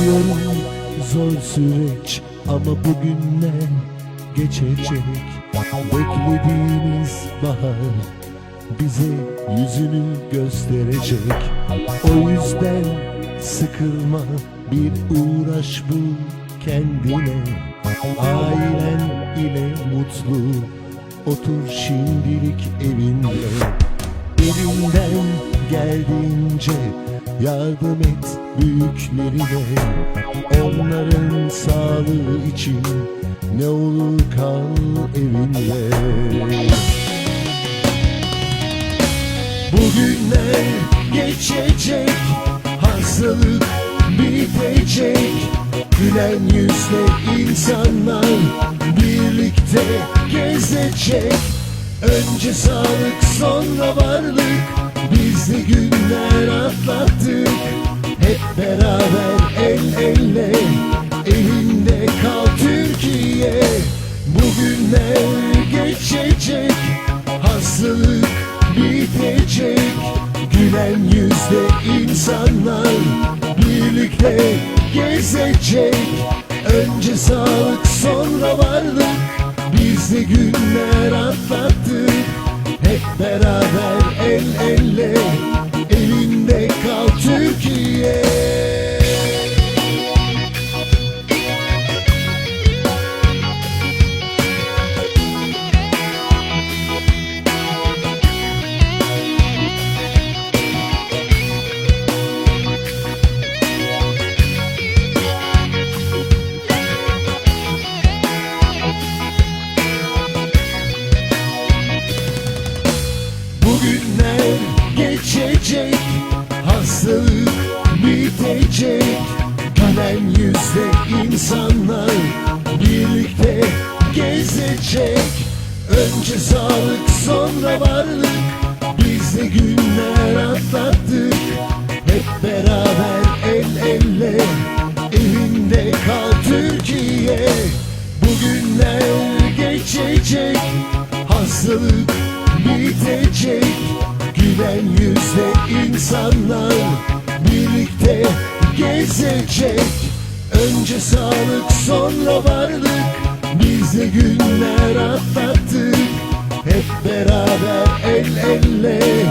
Biliyorum zor süreç ama bugünler geçecek. Beklediğimiz bahar bize yüzünü gösterecek. O yüzden sıkılma bir uğraş bul kendine. Ailen ile mutlu otur şimdilik evinde. Elinden geldiğince yardım et büyüklerine. Onların sağlığı için ne olur kal evinde. Bugünler geçecek Hastalık bitecek. Gülen yüzle insanlar Birlikte gezecek. Önce sağlık sonra varlık Biz de günler atlattık. Hep beraber el ele. Elinde kal Türkiye. Bugünler geçecek. Hastalık bitecek. Gülen yüzle insanlar Birlikte gezecek. Önce sağlık sonra varlık. Biz de günler atlattık. Hep beraber el Elinde geçecek Hastalık bitecek. Gülen yüzle insanlar Birlikte gezecek. Önce sağlık sonra varlık. Biz de günler atlattık. Hep beraber el ele Elinde kal Türkiye. Bugünler geçecek Hastalık bitecek Gülen yüzle insanlar Birlikte gezecek. Önce sağlık sonra varlık. Biz de günler atlattık. Hep beraber el ele